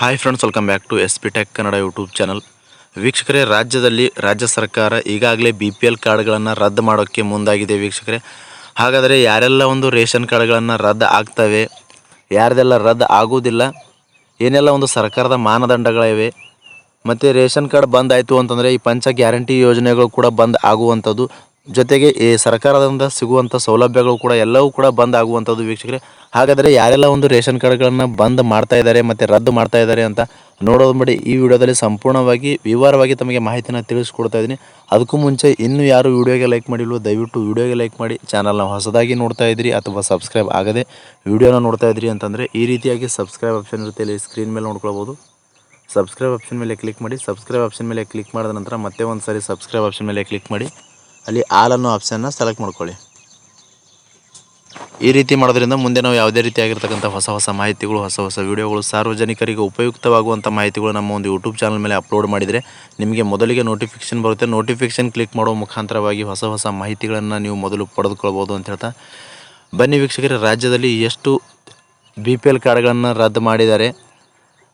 Hi friends welcome back to S P tech Kannada YouTube channel ವೀಕ್ಷಕರೇ, ರಾಜ್ಯದಲ್ಲಿ ರಾಜ್ಯ ಸರ್ಕಾರ ಈಗಾಗಲೇ ಬಿ ಪಿ ಎಲ್ ಕಾರ್ಡ್ಗಳನ್ನು ರದ್ದು ಮಾಡೋಕ್ಕೆ ಮುಂದಾಗಿದೆ ವೀಕ್ಷಕರೇ. ಹಾಗಾದರೆ ಯಾರೆಲ್ಲ ಒಂದು ರೇಷನ್ ಕಾರ್ಡ್ಗಳನ್ನು ರದ್ದು ಆಗ್ತವೆ, ಯಾರ್ದೆಲ್ಲ ರದ್ದು ಆಗುವುದಿಲ್ಲ, ಏನೆಲ್ಲ ಒಂದು ಸರ್ಕಾರದ ಮಾನದಂಡಗಳಿವೆ ಮತ್ತು ರೇಷನ್ ಕಾರ್ಡ್ ಬಂದ್ ಆಯಿತು ಅಂತಂದರೆ ಈ ಪಂಚ ಗ್ಯಾರಂಟಿ ಯೋಜನೆಗಳು ಕೂಡ ಬಂದ್ ಆಗುವಂಥದ್ದು ಜೊತೆಗೆ ಈ ಸರ್ಕಾರದಿಂದ ಸಿಗುವಂಥ ಸೌಲಭ್ಯಗಳು ಕೂಡ ಎಲ್ಲವೂ ಕೂಡ ಬಂದ್ ಆಗುವಂಥದ್ದು ವೀಕ್ಷಕರೇ. ಹಾಗಾದರೆ ಯಾರೆಲ್ಲ ಒಂದು ರೇಷನ್ ಕಾರ್ಡ್ಗಳನ್ನು ಬಂದ್ ಮಾಡ್ತಾ ಇದ್ದಾರೆ ಮತ್ತು ರದ್ದು ಮಾಡ್ತಾ ಇದ್ದಾರೆ ಅಂತ ನೋಡೋದು ಮಾಡಿ ಈ ವಿಡಿಯೋದಲ್ಲಿ ಸಂಪೂರ್ಣವಾಗಿ, ವಿವರವಾಗಿ ತಮಗೆ ಮಾಹಿತಿನ ತಿಳಿಸ್ಕೊಡ್ತಾ ಇದ್ದೀನಿ. ಅದಕ್ಕೂ ಮುಂಚೆ ಇನ್ನೂ ಯಾರು ವಿಡಿಯೋಗೆ ಲೈಕ್ ಮಾಡಿಲ್ವೋ ದಯವಿಟ್ಟು ವಿಡಿಯೋಗೆ ಲೈಕ್ ಮಾಡಿ, ಚಾನಲ್ನ ಹೊಸದಾಗಿ ನೋಡ್ತಾ ಇದ್ರಿ ಅಥವಾ ಸಬ್ಸ್ಕ್ರೈಬ್ ಆಗದೆ ವಿಡಿಯೋನ ನೋಡ್ತಾ ಇದ್ರಿ ಅಂತಂದರೆ ಈ ರೀತಿಯಾಗಿ ಸಬ್ಸ್ಕ್ರೈಬ್ ಆಪ್ಷನ್ ಇರುತ್ತೆ, ಇಲ್ಲಿ ಸ್ಕ್ರೀನ್ ಮೇಲೆ ನೋಡ್ಕೊಳ್ಬೋದು. ಸಬ್ಸ್ಕ್ರೈಬ್ ಆಪ್ಷನ್ ಮೇಲೆ ಕ್ಲಿಕ್ ಮಾಡಿ, ಸಬ್ಸ್ಕ್ರೈಬ್ ಆಪ್ಷನ್ ಮೇಲೆ ಕ್ಲಿಕ್ ಮಾಡಿದ ನಂತರ ಮತ್ತೆ ಒಂದು ಸಾರಿ ಸಬ್ಸ್ಕ್ರೈಬ್ ಆಪ್ಷನ್ ಮೇಲೆ ಕ್ಲಿಕ್ ಮಾಡಿ. ಅಲ್ಲಿ ಆಲ್ ಅನ್ನೋ ಆಪ್ಷನ್ನ ಸೆಲೆಕ್ಟ್ ಮಾಡ್ಕೊಳ್ಳಿ. ಈ ರೀತಿ ಮಾಡೋದ್ರಿಂದ ಮುಂದೆ ನಾವು ಯಾವುದೇ ರೀತಿಯಾಗಿರ್ತಕ್ಕಂಥ ಹೊಸ ಹೊಸ ಮಾಹಿತಿಗಳು, ಹೊಸ ಹೊಸ ವಿಡಿಯೋಗಳು, ಸಾರ್ವಜನಿಕರಿಗೆ ಉಪಯುಕ್ತವಾಗುವಂಥ ಮಾಹಿತಿಗಳು ನಮ್ಮ ಒಂದು ಯೂಟ್ಯೂಬ್ ಚಾನಲ್ ಮೇಲೆ ಅಪ್ಲೋಡ್ ಮಾಡಿದರೆ ನಿಮಗೆ ಮೊದಲಿಗೆ ನೋಟಿಫಿಕೇಶನ್ ಬರುತ್ತೆ. ನೋಟಿಫಿಕೇಶನ್ ಕ್ಲಿಕ್ ಮಾಡುವ ಮುಖಾಂತರವಾಗಿ ಹೊಸ ಹೊಸ ಮಾಹಿತಿಗಳನ್ನು ನೀವು ಮೊದಲು ಪಡೆದುಕೊಳ್ಬೋದು ಅಂತ ಹೇಳ್ತಾ. ಬನ್ನಿ ವೀಕ್ಷಕರೇ, ರಾಜ್ಯದಲ್ಲಿ ಎಷ್ಟು ಬಿ ಪಿ ಎಲ್ ಕಾರ್ಡ್ಗಳನ್ನು ರದ್ದು ಮಾಡಿದ್ದಾರೆ.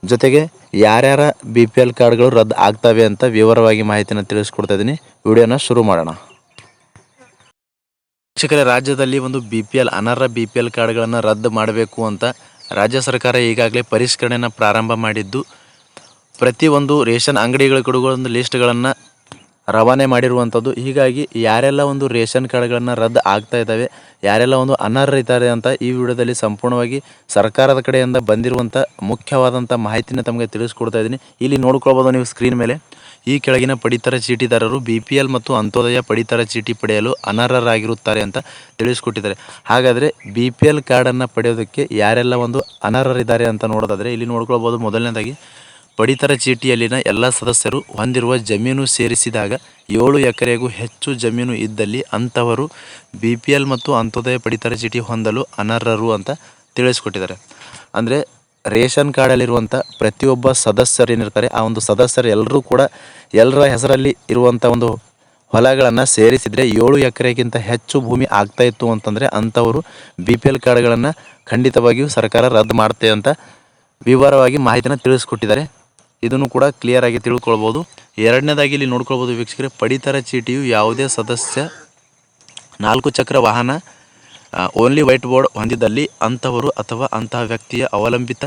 ಜೊತೆಗೆ ಯಾರ್ಯಾರ ಬಿ ಪಿ ಎಲ್ ಕಾರ್ಡ್ಗಳು ರದ್ದು ಆಗ್ತವೆ ಅಂತ ವಿವರವಾಗಿ ಮಾಹಿತಿನ ತಿಳಿಸ್ಕೊಡ್ತಾ ಇದ್ದೀನಿ. ವಿಡಿಯೋನ ಶುರು ಮಾಡೋಣ. ವೀಕ್ಷಕರೇ ರಾಜ್ಯದಲ್ಲಿ ಒಂದು ಬಿ ಪಿ ಎಲ್ ಅನರ್ಹ ಬಿ ಪಿ ಎಲ್ ಕಾರ್ಡ್ಗಳನ್ನು ರದ್ದು ಮಾಡಬೇಕು ಅಂತ ರಾಜ್ಯ ಸರ್ಕಾರ ಈಗಾಗಲೇ ಪರಿಷ್ಕರಣೆಯನ್ನು ಪ್ರಾರಂಭ ಮಾಡಿದ್ದು. ಪ್ರತಿಯೊಂದು ರೇಷನ್ ಅಂಗಡಿಗಳ ಕಡೆಗೂ ಒಂದು ಲಿಸ್ಟ್ಗಳನ್ನು ರವಾನೆ ಮಾಡಿರುವಂಥದ್ದು. ಹೀಗಾಗಿ ಯಾರೆಲ್ಲ ಒಂದು ರೇಷನ್ ಕಾರ್ಡ್ಗಳನ್ನು ರದ್ದು ಆಗ್ತಾ ಇದ್ದಾವೆ, ಯಾರೆಲ್ಲ ಒಂದು ಅನರ್ಹ ಇದ್ದಾರೆ ಅಂತ ಈ ವಿಡಿಯೋದಲ್ಲಿ ಸಂಪೂರ್ಣವಾಗಿ ಸರ್ಕಾರದ ಕಡೆಯಿಂದ ಬಂದಿರುವಂಥ ಮುಖ್ಯವಾದಂಥ ಮಾಹಿತಿನ ತಮಗೆ ತಿಳಿಸ್ಕೊಡ್ತಾ ಇದ್ದೀನಿ. ಇಲ್ಲಿ ನೋಡ್ಕೊಳ್ಬೋದು ನೀವು ಸ್ಕ್ರೀನ್ ಮೇಲೆ. ಈ ಕೆಳಗಿನ ಪಡಿತರ ಚೀಟಿದಾರರು ಬಿ ಪಿ ಎಲ್ ಮತ್ತು ಅಂತ್ಯೋದಯ ಪಡಿತರ ಚೀಟಿ ಪಡೆಯಲು ಅನರ್ಹರಾಗಿರುತ್ತಾರೆ ಅಂತ ತಿಳಿಸ್ಕೊಟ್ಟಿದ್ದಾರೆ. ಹಾಗಾದರೆ ಬಿ ಪಿ ಎಲ್ ಕಾರ್ಡನ್ನು ಪಡೆಯೋದಕ್ಕೆ ಯಾರೆಲ್ಲ ಒಂದು ಅನರ್ಹರಿದ್ದಾರೆ ಅಂತ ನೋಡೋದಾದರೆ ಇಲ್ಲಿ ನೋಡ್ಕೊಳ್ಬೋದು. ಮೊದಲನೇದಾಗಿ, ಪಡಿತರ ಚೀಟಿಯಲ್ಲಿನ ಎಲ್ಲ ಸದಸ್ಯರು ಹೊಂದಿರುವ ಜಮೀನು ಸೇರಿಸಿದಾಗ ಏಳು ಎಕರೆಗೂ ಹೆಚ್ಚು ಜಮೀನು ಇದ್ದಲ್ಲಿ ಅಂಥವರು ಬಿ ಪಿ ಎಲ್ ಮತ್ತು ಅಂತ್ಯೋದಯ ಪಡಿತರ ಚೀಟಿ ಹೊಂದಲು ಅನರ್ಹರು ಅಂತ ತಿಳಿಸ್ಕೊಟ್ಟಿದ್ದಾರೆ. ಅಂದರೆ ರೇಷನ್ ಕಾರ್ಡಲ್ಲಿರುವಂಥ ಪ್ರತಿಯೊಬ್ಬ ಸದಸ್ಯರು ಏನಿರ್ತಾರೆ, ಆ ಒಂದು ಸದಸ್ಯರು ಎಲ್ಲರೂ ಕೂಡ ಎಲ್ಲರ ಹೆಸರಲ್ಲಿ ಇರುವಂಥ ಒಂದು ಹೊಲಗಳನ್ನು ಸೇರಿಸಿದರೆ ಏಳು ಎಕರೆಗಿಂತ ಹೆಚ್ಚು ಭೂಮಿ ಆಗ್ತಾ ಇತ್ತು ಅಂತಂದರೆ ಅಂಥವರು ಬಿ ಪಿ ಎಲ್ ಕಾರ್ಡ್ಗಳನ್ನು ಖಂಡಿತವಾಗಿಯೂ ಸರ್ಕಾರ ರದ್ದು ಮಾಡುತ್ತೆ ಅಂತ ವಿವರವಾಗಿ ಮಾಹಿತಿನ ತಿಳಿಸ್ಕೊಟ್ಟಿದ್ದಾರೆ. ಇದನ್ನು ಕೂಡ ಕ್ಲಿಯರ್ ಆಗಿ ತಿಳ್ಕೊಳ್ಬೋದು. ಎರಡನೇದಾಗಿ ಇಲ್ಲಿ ನೋಡ್ಕೊಳ್ಬೋದು ವೀಕ್ಷಕರೇ, ಪಡಿತರ ಚೀಟಿಯು ಯಾವುದೇ ಸದಸ್ಯ ನಾಲ್ಕು ಚಕ್ರ ವಾಹನ ಓನ್ಲಿ ವೈಟ್ ಬೋರ್ಡ್ ಹೊಂದಿದ್ದಲ್ಲಿ ಅಂಥವರು ಅಥವಾ ಅಂತಹ ವ್ಯಕ್ತಿಯ ಅವಲಂಬಿತ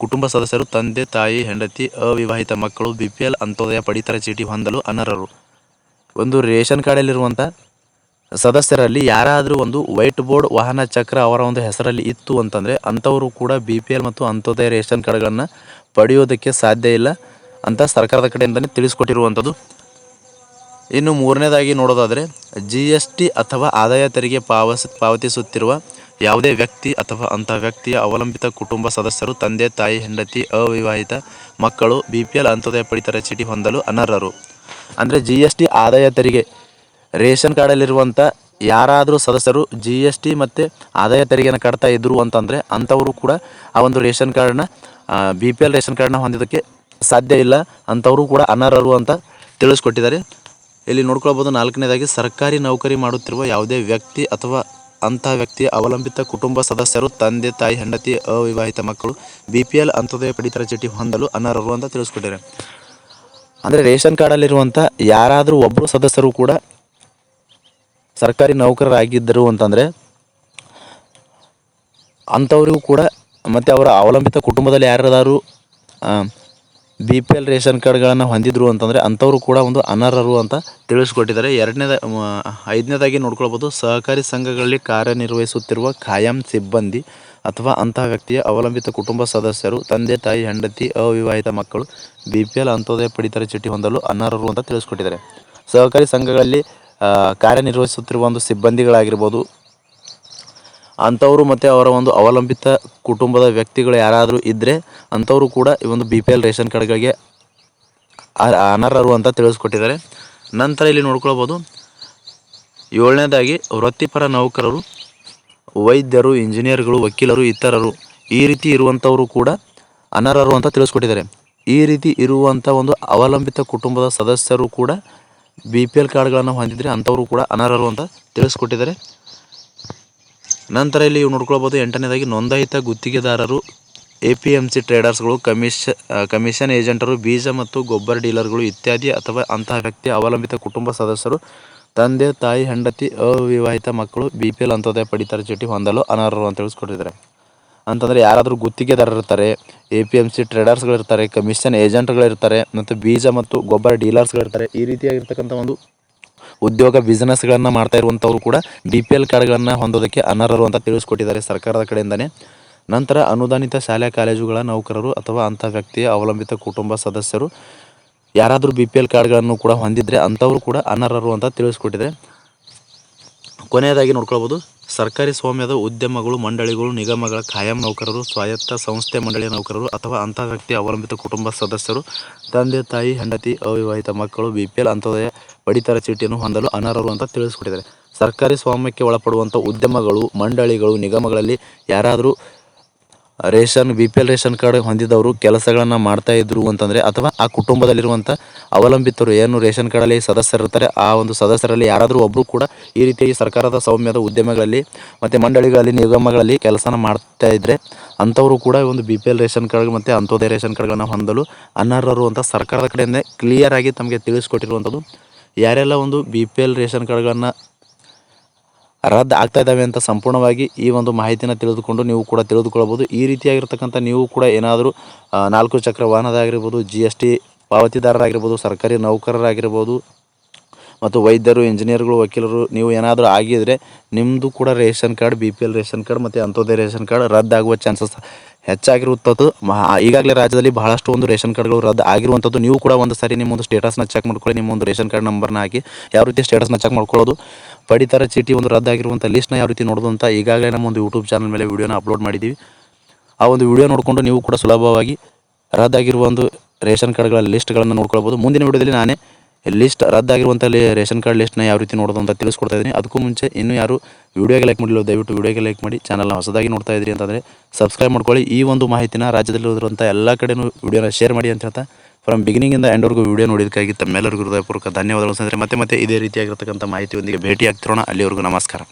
ಕುಟುಂಬ ಸದಸ್ಯರು, ತಂದೆ, ತಾಯಿ, ಹೆಂಡತಿ, ಅವಿವಾಹಿತ ಮಕ್ಕಳು ಬಿ ಪಿ ಎಲ್ ಅಂತ್ಯೋದಯ ಪಡಿತರ ಚೀಟಿ ಹೊಂದಲು ಅನರ್ಹರು. ಒಂದು ರೇಷನ್ ಕಾರ್ಡಲ್ಲಿರುವಂಥ ಸದಸ್ಯರಲ್ಲಿ ಯಾರಾದರೂ ಒಂದು ವೈಟ್ ಬೋರ್ಡ್ ವಾಹನ ಚಕ್ರ ಅವರ ಒಂದು ಹೆಸರಲ್ಲಿ ಇತ್ತು ಅಂತಂದರೆ ಅಂಥವರು ಕೂಡ ಬಿ ಪಿ ಎಲ್ ಮತ್ತು ಅಂತ್ಯೋದಯ ರೇಷನ್ ಕಾರ್ಡ್ಗಳನ್ನು ಪಡೆಯೋದಕ್ಕೆ ಸಾಧ್ಯ ಇಲ್ಲ ಅಂತ ಸರ್ಕಾರದ ಕಡೆಯಿಂದಲೇ ತಿಳಿಸ್ಕೊಟ್ಟಿರುವಂಥದ್ದು. ಇನ್ನು ಮೂರನೇದಾಗಿ ನೋಡೋದಾದರೆ ಜಿ ಎಸ್ ಟಿ ಅಥವಾ ಆದಾಯ ತೆರಿಗೆ ಪಾವಸ್, ಪಾವತಿಸುತ್ತಿರುವ ಯಾವುದೇ ವ್ಯಕ್ತಿ ಅಥವಾ ಅಂಥ ವ್ಯಕ್ತಿಯ ಅವಲಂಬಿತ ಕುಟುಂಬ ಸದಸ್ಯರು ತಂದೆ, ತಾಯಿ, ಹೆಂಡತಿ, ಅವಿವಾಹಿತ ಮಕ್ಕಳು ಬಿ ಪಿ ಎಲ್ ಅಂತ್ಯೋದಯ ಪಡಿತರ ಚೀಟಿ ಹೊಂದಲು ಅನರ್ಹರು. ಅಂದರೆ ಜಿ ಎಸ್ ಟಿ ಆದಾಯ ತೆರಿಗೆ, ರೇಷನ್ ಕಾರ್ಡಲ್ಲಿರುವಂಥ ಯಾರಾದರೂ ಸದಸ್ಯರು ಜಿ ಎಸ್ ಟಿ ಮತ್ತು ಆದಾಯ ತೆರಿಗೆನ ಕಟ್ತಾ ಇದ್ದರು ಅಂತಂದರೆ ಅಂಥವರು ಕೂಡ ಆ ಒಂದು ರೇಷನ್ ಕಾರ್ಡನ್ನ ಬಿ ಪಿ ಎಲ್ ರೇಷನ್ ಕಾರ್ಡನ್ನ ಹೊಂದಿದ್ದಕ್ಕೆ ಸಾಧ್ಯ ಇಲ್ಲ. ಅಂಥವರು ಕೂಡ ಅನರ್ಹರು ಅಂತ ತಿಳಿಸ್ಕೊಟ್ಟಿದ್ದಾರೆ. ಇಲ್ಲಿ ನೋಡ್ಕೊಳ್ಬೋದು ನಾಲ್ಕನೇದಾಗಿ ಸರ್ಕಾರಿ ನೌಕರಿ ಮಾಡುತ್ತಿರುವ ಯಾವುದೇ ವ್ಯಕ್ತಿ ಅಥವಾ ಅಂತ ವ್ಯಕ್ತಿ ಅವಲಂಬಿತ ಕುಟುಂಬ ಸದಸ್ಯರು, ತಂದೆ, ತಾಯಿ, ಹೆಂಡತಿ, ಅವಿವಾಹಿತ ಮಕ್ಕಳು ಬಿ ಪಿ ಎಲ್ ಅಂತ್ಯೋದಯ ಪಡಿತರ ಚೀಟಿ ಹೊಂದಲು ಅನರ್ಹರು ಅಂತ ತಿಳಿಸ್ಕೊಟ್ಟಿದ್ದಾರೆ. ಅಂದರೆ ರೇಷನ್ ಕಾರ್ಡಲ್ಲಿರುವಂಥ ಯಾರಾದರೂ ಒಬ್ಬರು ಸದಸ್ಯರು ಕೂಡ ಸರ್ಕಾರಿ ನೌಕರರಾಗಿದ್ದರು ಅಂತಂದರೆ ಅಂಥವರಿಗೂ ಕೂಡ ಮತ್ತು ಅವರ ಅವಲಂಬಿತ ಕುಟುಂಬದಲ್ಲಿ ಯಾರಾದರೂ ಬಿ ಪಿ ಎಲ್ ರೇಷನ್ ಕಾರ್ಡ್ಗಳನ್ನು ಹೊಂದಿದ್ರು ಅಂತಂದರೆ ಅಂಥವರು ಕೂಡ ಒಂದು ಅನರ್ಹರು ಅಂತ ತಿಳಿಸ್ಕೊಟ್ಟಿದ್ದಾರೆ. ಎರಡನೇದ ಐದನೇದಾಗಿ ನೋಡ್ಕೊಳ್ಬೋದು, ಸಹಕಾರಿ ಸಂಘಗಳಲ್ಲಿ ಕಾರ್ಯನಿರ್ವಹಿಸುತ್ತಿರುವ ಖಾಯಂ ಸಿಬ್ಬಂದಿ ಅಥವಾ ಅಂತಹ ವ್ಯಕ್ತಿಯ ಅವಲಂಬಿತ ಕುಟುಂಬ ಸದಸ್ಯರು, ತಂದೆ, ತಾಯಿ, ಹೆಂಡತಿ, ಅವಿವಾಹಿತ ಮಕ್ಕಳು ಬಿ ಪಿ ಎಲ್ ಅಂತ್ಯೋದಯ ಪಡಿತರ ಚೀಟಿ ಹೊಂದಲು ಅನರ್ಹರು ಅಂತ ತಿಳಿಸ್ಕೊಟ್ಟಿದ್ದಾರೆ. ಸಹಕಾರಿ ಸಂಘಗಳಲ್ಲಿ ಕಾರ್ಯನಿರ್ವಹಿಸುತ್ತಿರುವ ಒಂದು ಸಿಬ್ಬಂದಿಗಳಾಗಿರ್ಬೋದು ಅಂಥವರು ಮತ್ತು ಅವರ ಒಂದು ಅವಲಂಬಿತ ಕುಟುಂಬದ ವ್ಯಕ್ತಿಗಳು ಯಾರಾದರೂ ಇದ್ದರೆ ಅಂಥವರು ಕೂಡ ಈ ಒಂದು ಬಿ ಪಿ ಎಲ್ ರೇಷನ್ ಕಾರ್ಡ್ಗಳಿಗೆ ಅನರ್ಹರು ಅಂತ ತಿಳಿಸ್ಕೊಟ್ಟಿದ್ದಾರೆ. ನಂತರ ಇಲ್ಲಿ ನೋಡ್ಕೊಳ್ಬೋದು. ಏಳನೇದಾಗಿ ವೃತ್ತಿಪರ ನೌಕರರು, ವೈದ್ಯರು, ಇಂಜಿನಿಯರ್ಗಳು, ವಕೀಲರು, ಇತರರು ಈ ರೀತಿ ಇರುವಂಥವರು ಕೂಡ ಅನರ್ಹರು ಅಂತ ತಿಳಿಸ್ಕೊಟ್ಟಿದ್ದಾರೆ. ಈ ರೀತಿ ಇರುವಂಥ ಒಂದು ಅವಲಂಬಿತ ಕುಟುಂಬದ ಸದಸ್ಯರು ಕೂಡ ಬಿ ಪಿ ಎಲ್ ಕಾರ್ಡ್ಗಳನ್ನು ಹೊಂದಿದರೆ ಅಂಥವರು ಕೂಡ ಅನರ್ಹರು ಅಂತ ತಿಳಿಸ್ಕೊಟ್ಟಿದ್ದಾರೆ. ನಂತರ ಇಲ್ಲಿ ನೋಡ್ಕೊಳ್ಬೋದು, ಎಂಟನೇದಾಗಿ ನೋಂದಾಯಿತ ಗುತ್ತಿಗೆದಾರರು, ಎ ಪಿ ಎಂ ಸಿ ಟ್ರೇಡರ್ಸ್ಗಳು ಕಮಿಷ ಕಮಿಷನ್ ಏಜೆಂಟರು ಬೀಜ ಮತ್ತು ಗೊಬ್ಬರ ಡೀಲರ್ಗಳು ಇತ್ಯಾದಿ ಅಥವಾ ಅಂತಹ ವ್ಯಕ್ತಿ ಅವಲಂಬಿತ ಕುಟುಂಬ ಸದಸ್ಯರು, ತಂದೆ, ತಾಯಿ, ಹೆಂಡತಿ, ಅವಿವಾಹಿತ ಮಕ್ಕಳು, ಬಿ ಪಿ ಎಲ್ ಅಂತ್ಯೋದಯ ಪಡಿತರ ಚೀಟಿ ಹೊಂದಲು ಅನರ್ಹರು ಅಂತ ತಿಳಿಸ್ಕೊಟ್ಟಿದ್ದಾರೆ ಅಂತಂದರೆ ಯಾರಾದರೂ ಗುತ್ತಿಗೆದಾರರು ಇರ್ತಾರೆ, ಎ ಪಿ ಎಂ ಸಿ ಟ್ರೇಡರ್ಸ್ಗಳಿರ್ತಾರೆ ಕಮಿಷನ್ ಏಜೆಂಟ್ಗಳಿರ್ತಾರೆ ಮತ್ತು ಬೀಜ ಮತ್ತು ಗೊಬ್ಬರ ಡೀಲರ್ಸ್ಗಳಿರ್ತಾರೆ ಈ ರೀತಿಯಾಗಿರ್ತಕ್ಕಂಥ ಒಂದು ಉದ್ಯೋಗ ಬಿಸ್ನೆಸ್ಗಳನ್ನು ಮಾಡ್ತಾ ಇರುವಂಥವ್ರು ಕೂಡ ಬಿ ಪಿ ಎಲ್ ಕಾರ್ಡ್ಗಳನ್ನು ಹೊಂದೋದಕ್ಕೆ ಅನರ್ಹರು ಅಂತ ತಿಳಿಸ್ಕೊಟ್ಟಿದ್ದಾರೆ ಸರ್ಕಾರದ ಕಡೆಯಿಂದನೇ. ನಂತರ ಅನುದಾನಿತ ಶಾಲೆ ಕಾಲೇಜುಗಳ ನೌಕರರು ಅಥವಾ ಅಂಥ ವ್ಯಕ್ತಿಯ ಅವಲಂಬಿತ ಕುಟುಂಬ ಸದಸ್ಯರು ಯಾರಾದರೂ ಬಿ ಪಿ ಎಲ್ ಕಾರ್ಡ್ಗಳನ್ನು ಕೂಡ ಹೊಂದಿದ್ರೆ ಅಂಥವ್ರು ಕೂಡ ಅನರ್ಹರು ಅಂತ ತಿಳಿಸ್ಕೊಟ್ಟಿದೆ ಕೊನೆಯದಾಗಿ ನೋಡ್ಕೊಳ್ಬೋದು, ಸರ್ಕಾರಿ ಸ್ವಾಮ್ಯದ ಉದ್ಯಮಗಳು, ಮಂಡಳಿಗಳು, ನಿಗಮಗಳ ಖಾಯಂ ನೌಕರರು, ಸ್ವಾಯತ್ತ ಸಂಸ್ಥೆ, ಮಂಡಳಿಯ ನೌಕರರು ಅಥವಾ ಅಂಥ ವ್ಯಕ್ತಿ ಅವಲಂಬಿತ ಕುಟುಂಬ ಸದಸ್ಯರು, ತಂದೆ, ತಾಯಿ, ಹೆಂಡತಿ, ಅವಿವಾಹಿತ ಮಕ್ಕಳು ಬಿ ಪಿ ಎಲ್ ಅಂತ್ಯೋದಯ ಪಡಿತರ ಚೀಟಿಯನ್ನು ಹೊಂದಲು ಅನರ್ಹರು ಅಂತ ತಿಳಿಸ್ಕೊಟ್ಟಿದ್ದಾರೆ. ಸರ್ಕಾರಿ ಸ್ವಾಮ್ಯಕ್ಕೆ ಒಳಪಡುವಂಥ ಉದ್ಯಮಗಳು, ಮಂಡಳಿಗಳು, ನಿಗಮಗಳಲ್ಲಿ ಯಾರಾದರೂ ration, B P L ration card ಹೊಂದಿದವರು ಕೆಲಸಗಳನ್ನು ಮಾಡ್ತಾ ಇದ್ರು ಅಂತಂದರೆ ಅಥವಾ ಆ ಕುಟುಂಬದಲ್ಲಿರುವಂಥ ಅವಲಂಬಿತರು ಏನು ರೇಷನ್ ಕಾರ್ಡಲ್ಲಿ ಸದಸ್ಯರಿರ್ತಾರೆ, ಆ ಒಂದು ಸದಸ್ಯರಲ್ಲಿ ಯಾರಾದರೂ ಒಬ್ಬರು ಕೂಡ ಈ ರೀತಿಯಾಗಿ ಸರ್ಕಾರದ ಸೌಮ್ಯದ ಉದ್ಯಮಗಳಲ್ಲಿ ಮತ್ತು ಮಂಡಳಿಗಳಲ್ಲಿ, ನಿಗಮಗಳಲ್ಲಿ ಕೆಲಸನ ಮಾಡ್ತಾ ಇದ್ದರೆ ಅಂಥವರು ಕೂಡ ಒಂದು B P L ration card ಮತ್ತು ಅಂತ್ಯೋದಯ ರೇಷನ್ ಕಾರ್ಡ್ಗಳನ್ನು ಹೊಂದಲು ಅನರ್ಹರು ಅಂತ ಸರ್ಕಾರದ ಕಡೆಯಿಂದ ಕ್ಲಿಯರಾಗಿ ತಮಗೆ ತಿಳಿಸ್ಕೊಟ್ಟಿರುವಂಥದ್ದು ಯಾರೆಲ್ಲ ಒಂದು ಬಿ ಪಿ ಎಲ್ ರೇಷನ್ ಕಾರ್ಡ್ಗಳನ್ನು ರದ್ದು ಆಗ್ತಾ ಇದ್ದಾವೆ ಅಂತ ಸಂಪೂರ್ಣವಾಗಿ ಈ ಒಂದು ಮಾಹಿತಿನ ತಿಳಿದುಕೊಂಡು ನೀವು ಕೂಡ ತಿಳಿದುಕೊಳ್ಳಬಹುದು ಈ ರೀತಿಯಾಗಿರ್ತಕ್ಕಂಥ ನೀವು ಕೂಡ ಏನಾದರೂ ನಾಲ್ಕು ಚಕ್ರ ವಾಹನದಾಗಿರ್ಬೋದು ಜಿ ಎಸ್ ಟಿ ಪಾವತಿದಾರರಾಗಿರ್ಬೋದು, ಸರ್ಕಾರಿ ನೌಕರರಾಗಿರ್ಬೋದು, ಮತ್ತು ವೈದ್ಯರು, ಇಂಜಿನಿಯರ್ಗಳು, ವಕೀಲರು, ನೀವು ಏನಾದರೂ ಆಗಿದ್ರೆ ನಿಮ್ಮದು ಕೂಡ ration card B P L ration card, ಮತ್ತು ಅಂತ್ಯೋದಯ ರೇಷನ್ ಕಾರ್ಡ್ ರದ್ದಾಗುವ ಚಾನ್ಸಸ್ ಹೆಚ್ಚಾಗಿರುವಂಥದ್ದು ಈಗಾಗಲೇ ರಾಜ್ಯದಲ್ಲಿ ಬಹಳಷ್ಟು ಒಂದು ರೇಷನ್ ಕಾರ್ಡ್ಗಳು ರದ್ದು ಆಗಿರುವಂಥದ್ದು. ನೀವು ಕೂಡ ಒಂದು ಸರಿ ನಿಮ್ಮ ಒಂದು ಸ್ಟೇಟಸ್ನ ಚೆಕ್ ಮಾಡ್ಕೊಳ್ಳಿ ನಿಮ್ಮ ಒಂದು ರೇಷನ್ ಕಾರ್ಡ್ ನಂಬರ್ನ ಹಾಕಿ. ಯಾವ ರೀತಿ ಸ್ಟೇಟಸ್ನ ಚೆಕ್ ಮಾಡ್ಕೊಳ್ಳೋದು? ಪಡಿತರ ಚೀಟಿ ಒಂದು ರದ್ದಾಗಿರುವಂಥ ಲಿಸ್ಟ್ನ ಯಾವ ರೀತಿ ನೋಡೋದು ಅಂತ ಈಗಾಗಲೇ ನಮ್ಮ ಒಂದು ಯೂಟ್ಯೂಬ್ ಚಾನಲ್ ಮೇಲೆ ವೀಡಿಯೋನ ಅಪ್ಲೋಡ್ ಮಾಡಿದ್ದೀವಿ. ಆ ಒಂದು ವಿಡಿಯೋ ನೋಡಿಕೊಂಡು ನೀವು ಕೂಡ ಸುಲಭವಾಗಿ ರದ್ದಾಗಿರುವ ಒಂದು ರೇಷನ್ ಕಾರ್ಡ್ಗಳ ಲಿಸ್ಟ್ಗಳನ್ನು ನೋಡ್ಕೊಳ್ಬೋದು. ಮುಂದಿನ ವಿಡಿಯೋದಲ್ಲಿ ನಾನೇ ಲಿಸ್ಟ್ ರದ್ದಾಗಿರುವಂಥ ರೇಷನ್ ಕಾರ್ಡ್ ಲಿಸ್ಟ್ನ ಯಾವ ರೀತಿ ನೋಡೋದು ಅಂತ ತಿಳಿಸ್ಕೊಡ್ತಾ ಇದ್ದೀನಿ. ಅದಕ್ಕೂ ಮುಂಚೆ ಇನ್ನೂ ಯಾರು ವಿಡಿಯೋಗೆ ಲೈಕ್ ಮಾಡಿಲ್ಲ, ದಯವಿಟ್ಟು ವಿಡಿಯೋಗೆ ಲೈಕ್ ಮಾಡಿ ಚಾನಲ್ನ ಹೊಸದಾಗಿ ನೋಡ್ತಾ ಇದ್ದೀರಿ ಅಂತಂದರೆ ಸಬ್ಸ್ಕ್ರೈಬ್ ಮಾಡ್ಕೊಳ್ಳಿ. ಈ ಒಂದು ಮಾಹಿತಿನ ರಾಜ್ಯದಲ್ಲಿರುವಂಥ ಎಲ್ಲ ಕಡೆನೂ ವಿಡಿಯೋನ ಶೇರ್ ಮಾಡಿ ಅಂತ ಹೇಳ್ತಾ ಫ್ರಮ್ ಬಿಗಿನಿಂಗಿಂದ ಎಂಡ್ವರೆಗೂ ವಿಡಿಯೋ ನೋಡಿದಕ್ಕಾಗಿ ತಮ್ಮೆಲ್ಲರಿಗೂ ಹೃದಯಪೂರ್ವಕ ಧನ್ಯವಾದಗಳು ಸಂದರೆ ಮತ್ತೆ ಮತ್ತೆ ಇದೇ ರೀತಿಯಾಗಿರ್ತಕ್ಕಂಥ ಮಾಹಿತಿಯೊಂದಿಗೆ ಭೇಟಿ ಆಗ್ತಿರೋಣ ಅಲ್ಲಿವರೆಗೂ ನಮಸ್ಕಾರ.